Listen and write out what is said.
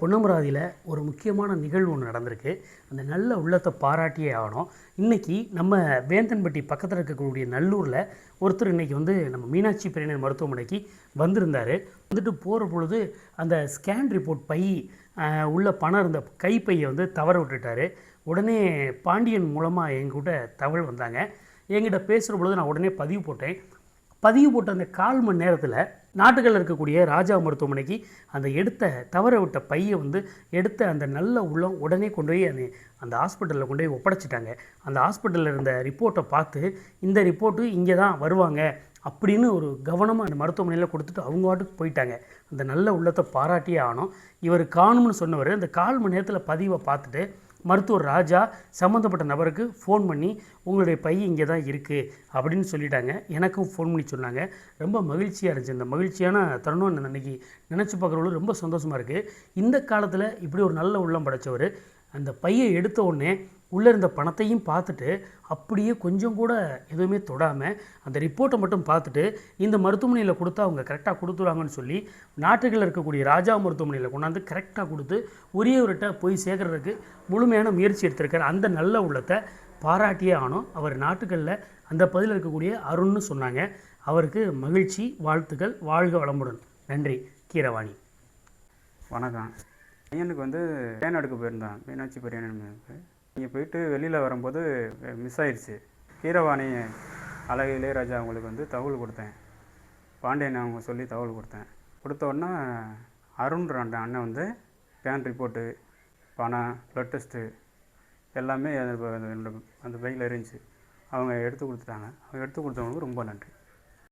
பொன்னமராதியில் ஒரு முக்கியமான நிகழ்வு ஒன்று நடந்திருக்கு. அந்த நல்ல உள்ளத்தை பாராட்டியே ஆகணும். இன்றைக்கி நம்ம வேந்தன்பட்டி பக்கத்தில் இருக்கக்கூடிய நல்லூரில் ஒருத்தர் இன்றைக்கி வந்து நம்ம மீனாட்சி பெரியனர் மருத்துவமனைக்கு வந்திருந்தார். வந்துட்டு போகிற பொழுது அந்த ஸ்கேன் ரிப்போர்ட் பை உள்ள பணம் இருந்த கைப்பையை வந்து தவற விட்டுட்டார். உடனே பாண்டியன் மூலமாக எங்கூட தகவல் வந்தாங்க. என்கிட்ட பேசுகிற பொழுது நான் உடனே பதிவு போட்டேன். பதிவு போட்ட அந்த கால் மணி நேரத்தில் நாட்டுகளில் இருக்கக்கூடிய ராஜா மருத்துவமனைக்கு அந்த எடுத்த தவற விட்ட பையை வந்து எடுத்த அந்த நல்ல உள்ளம் உடனே கொண்டு போய் அந்த அந்த ஹாஸ்பிட்டலில் கொண்டு போய் ஒப்படைச்சிட்டாங்க. அந்த ஹாஸ்பிட்டலில் இருந்த ரிப்போர்ட்டை பார்த்து இந்த ரிப்போர்ட்டு இங்கே தான் வருவாங்க அப்படின்னு ஒரு கவனமாக அந்த மருத்துவமனையில் கொடுத்துட்டு அவங்க வாட்டுக்கு போயிட்டாங்க. அந்த நல்ல உள்ளத்தை பாராட்டியே ஆனோம் இவர் காணும்னு சொன்னவர் அந்த கால் மணி நேரத்தில் பதிவை பார்த்துட்டு மருத்துவர் ராஜா சம்மந்தப்பட்ட நபருக்கு ஃபோன் பண்ணி உங்களுடைய பை இங்கே தான் இருக்குது அப்படின்னு சொல்லிட்டாங்க. எனக்கும் ஃபோன் பண்ணி சொன்னாங்க. ரொம்ப மகிழ்ச்சியாக இருந்துச்சு. இந்த மகிழ்ச்சியான தருணம் அன்றைக்கி அன்னைக்கு நினச்சி பார்க்குறவங்களும் ரொம்ப சந்தோஷமாக இருக்குது இந்த காலத்தில் இப்படி ஒரு நல்ல உள்ளம் படைச்சவர் அந்த பையை எடுத்த உடனே உள்ளே இருந்த பணத்தையும் பார்த்துட்டு அப்படியே கொஞ்சம் கூட எதுவுமே தொடாமல் அந்த ரிப்போர்ட்டை மட்டும் பார்த்துட்டு இந்த மருத்துவமனையில் கொடுத்தா அவங்க கரெக்டாக கொடுத்துருவாங்கன்னு சொல்லி நாட்டுகளில் இருக்கக்கூடிய ராஜா மருத்துவமனையில் கொண்டாந்து கரெக்டாக கொடுத்து உரியவர்கிட்ட போய் சேர்க்குறதுக்கு முழுமையான முயற்சி எடுத்திருக்கார். அந்த நல்ல உள்ளத்தை பாராட்டியே ஆனோம். அவர் நாட்டுகளில் அந்த பதில் இருக்கக்கூடிய அருண்னு சொன்னாங்க. அவருக்கு மகிழ்ச்சி வாழ்த்துக்கள் வாழ்க வளமுடன். நன்றி. கீரவாணி. வணக்கம். பையனுக்கு வந்து பேன் எடுக்க போயிருந்தான். மீனாட்சி பெரியன் நீங்கள் போயிட்டு வெளியில் வரும்போது மிஸ் ஆயிடுச்சு கீரவாணி அழகு இளையராஜா அவங்களுக்கு வந்து தகவல் கொடுத்தேன். பாண்டியன் அவங்க சொல்லி தகவல் கொடுத்தேன். கொடுத்த உடனே அருண்ன்ற அந்த அண்ணன் வந்து பேன் ரிப்போர்ட்டு பணம் ப்ளட் டெஸ்ட்டு எல்லாமே அந்த அந்த பைக்கில் இருந்துச்சு. அவங்க எடுத்து கொடுத்துட்டாங்க. அவங்க எடுத்து கொடுத்தவங்களுக்கு ரொம்ப நன்றி.